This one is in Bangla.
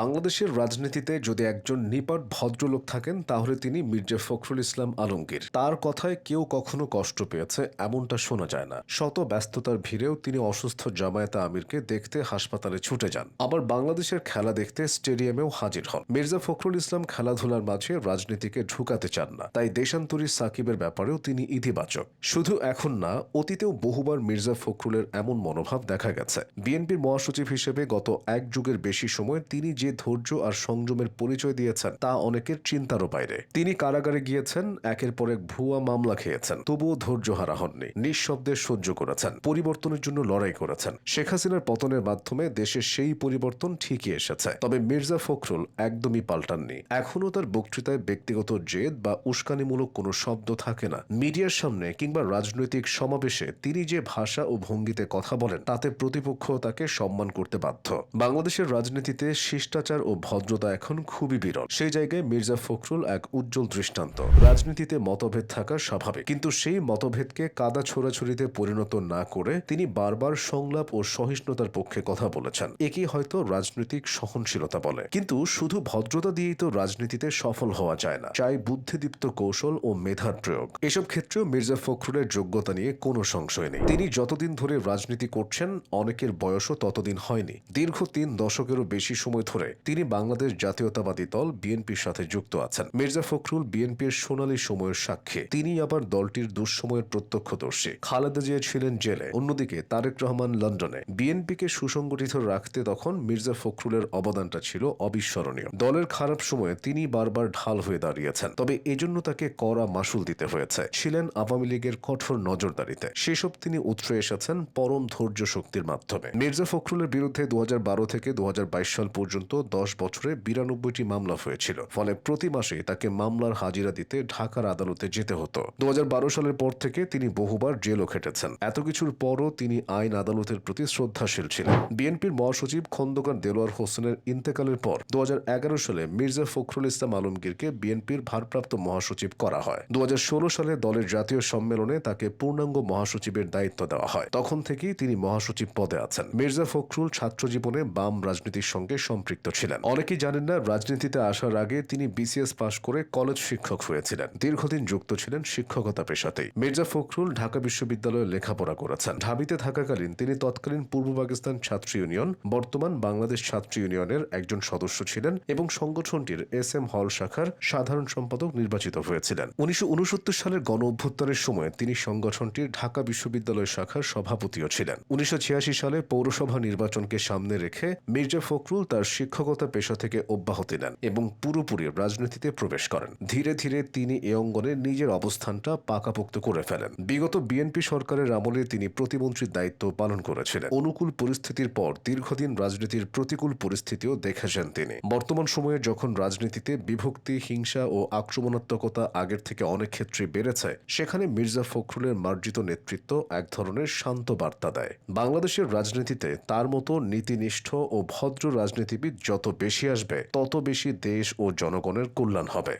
বাংলাদেশের রাজনীতিতে যদি একজন নিপাট ভদ্রলোক থাকেন, তাহলে তিনি মির্জা ফখরুল ইসলাম আলমগীর। তার কথায় কেউ কখনো কষ্ট পেয়েছে, এমনটা শোনা যায় না। শত ব্যস্ততার ভিড়েও তিনি অসুস্থ জামায়াতে আমিরকে দেখতে হাসপাতালে ছুটে যান। আবার বাংলাদেশের খেলা দেখতে স্টেডিয়ামেও হাজির হন। মির্জা ফখরুল ইসলাম খেলাধুলার মাঝে রাজনীতিকে ঢুকাতে চান না। তাই দেশান্তরী সাকিবের ব্যাপারেও তিনি ইতিবাচক। শুধু এখন না, অতীতেও বহুবার মির্জা ফখরুলের এমন মনোভাব দেখা গেছে। বিএনপির মহাসচিব হিসেবে গত এক যুগের বেশি সময় তিনি যে ধৈর্য আর সংযমের পরিচয় দিয়েছেন, তা অনেকের চিন্তারও বাইরে। তিনি কারাগারে গিয়েছেন, একের পর এক ভুয়া মামলা খেয়েছেন। তবুও ধৈর্য হারা হননি। নিঃশব্দে সহ্য করেছেন। পরিবর্তনের জন্য লড়াই করেছেন। শেখ হাসিনার পতনের মাধ্যমে দেশের সেই পরিবর্তন ঠিকই এসেছে। তবে মির্জা ফখরুল একদমই পাল্টাননি। এখনও তার বক্তৃতায় ব্যক্তিগত জেদ বা উস্কানিমূলক কোনো শব্দ থাকে না। মিডিয়ার সামনে কিংবা রাজনৈতিক সমাবেশে তিনি যে ভাষা ও ভঙ্গিতে কথা বলেন, তাতে প্রতিপক্ষ তাকে সম্মান করতে বাধ্য। বাংলাদেশের রাজনীতিতে শিষ্টাচার ও ভদ্রতা এখন খুবই বিরল। সেই জায়গায় মির্জা ফখরুল এক উজ্জ্বল দৃষ্টান্ত। রাজনীতিতে মতভেদ থাকা স্বাভাবিক। কিন্তু সেই মতভেদকে কাদা ছোড়াছুরিতে পরিণত না করে তিনি বারবার সংলাপ ও সহিষ্ণুতার পক্ষে কথা বলেছেন। একে হয়তো রাজনৈতিক সহনশীলতা বলে। কিন্তু শুধু ভদ্রতা দিয়েই তো রাজনীতিতে সফল হওয়া যায় না। চাই বুদ্ধিদীপ্ত কৌশল ও মেধার প্রয়োগ। এসব ক্ষেত্রেও মির্জা ফখরুলের যোগ্যতা নিয়ে কোনো সংশয় নেই। তিনি যতদিন ধরে রাজনীতি করছেন, অনেকের বয়সও ততদিন হয়নি। দীর্ঘ তিন দশকেরও বেশি সময় ধরে তিনি বাংলাদেশ জাতীয়তাবাদী দল বিএনপির সাথে যুক্ত আছেন। মির্জা ফখরুল বিএনপির সোনালী সময়ের সাক্ষী। তিনি আবার দলটির দুঃসময়ের প্রত্যক্ষদর্শী। খালেদা জিয়া ছিলেন জেলে, অন্যদিকে তারেক রহমান লন্ডনে। বিএনপিকে সুসংগঠিত রাখতে তখন মির্জা ফখরুলের অবদানটা ছিল অবিস্মরণীয়। দলের খারাপ সময়ে তিনি বারবার ঢাল হয়ে দাঁড়িয়েছেন। তবে এজন্য তাকে কড়া মাসুল দিতে হয়েছে। ছিলেন আওয়ামী লীগের কঠোর নজরদারিতে। সেসব তিনি উৎরে এসেছেন পরম ধৈর্য শক্তির মাধ্যমে। মির্জা ফখরুলের বিরুদ্ধে দু হাজার বারো থেকে দু হাজার বাইশ সাল পর্যন্ত দশ বছরে বিরানব্বইটি মামলা হয়েছিল। ফলে প্রতি মাসে তাকে মামলার হাজিরা দিতে ঢাকার আদালতে যেতে হতো। দু হাজার বারো সালের পর থেকে তিনি বহুবার জেলও খেটেছেন। এত কিছুর পরও তিনি আইন আদালতের প্রতি শ্রদ্ধাশীল ছিলেন। বিএনপির মহাসচিব খন্দকার দেলোয়ার হোসেনের ইন্তেকালের পর দু সালে মির্জা ফখরুল ইসলাম আলমগীরকে বিএনপির ভারপ্রাপ্ত মহাসচিব করা হয়। দু হাজার ষোলো সালে দলের জাতীয় সম্মেলনে তাকে পূর্ণাঙ্গ মহাসচিবের দায়িত্ব দেওয়া হয়। তখন থেকেই তিনি মহাসচিব পদে আছেন। মির্জা ফখরুল ছাত্র জীবনে বাম রাজনীতির সঙ্গে সম্পৃক্ত ছিলেন। অনেকেই জানেন না, রাজনীতিতে আসার আগে তিনি বিসিএস পাশ করে কলেজ শিক্ষক হয়েছিলেন। দীর্ঘদিন যুক্ত ছিলেন শিক্ষকতা পেশাতেই। মির্জা ফখরুল ঢাকা বিশ্ববিদ্যালয়ে লেখাপড়া করেছেন। ঢাবিতে থাকাকালীন তিনি তৎকালীন পূর্ব পাকিস্তান ছাত্র ইউনিয়ন, বর্তমান বাংলাদেশ ছাত্র ইউনিয়নের একজন সদস্য ছিলেন এবং সংগঠনটির এস এম হল শাখার সাধারণ সম্পাদক নির্বাচিত হয়েছিলেন। উনিশশো উনসত্তর সালের গণ অভ্যুত্থানের সময় তিনি সংগঠনটির ঢাকা বিশ্ববিদ্যালয় শাখার সভাপতিও ছিলেন। উনিশশো ছিয়াশি সালে পৌরসভা নির্বাচনকে সামনে রেখে মির্জা ফখরুল তার শিক্ষকতা পেশা থেকে অব্যাহতি নেন এবং পুরোপুরি রাজনীতিতে প্রবেশ করেন। ধীরে ধীরে তিনি এ অঙ্গনে নিজের অবস্থানটা পাকাপোক্ত করে ফেলেন। বিগত বিএনপি সরকারের আমলে তিনি প্রতিমন্ত্রীর দায়িত্ব পালন করেছিলেন। অনুকূল পরিস্থিতির পর দীর্ঘদিন রাজনীতির প্রতিকূল পরিস্থিতিও দেখেছেন তিনি। বর্তমান সময়ে যখন রাজনীতিতে বিভক্তি, হিংসা ও আক্রমণাত্মকতা আগের থেকে অনেক ক্ষেত্রে বেড়েছে, সেখানে মির্জা ফখরুলের মার্জিত নেতৃত্ব এক ধরনের শান্ত বার্তা দেয়। বাংলাদেশের রাজনীতিতে তার মতো নীতিনিষ্ঠ ও ভদ্র রাজনীতিবিদ যত বেশি আসবে তত বেশি দেশ ও জনগণের কল্যাণ হবে।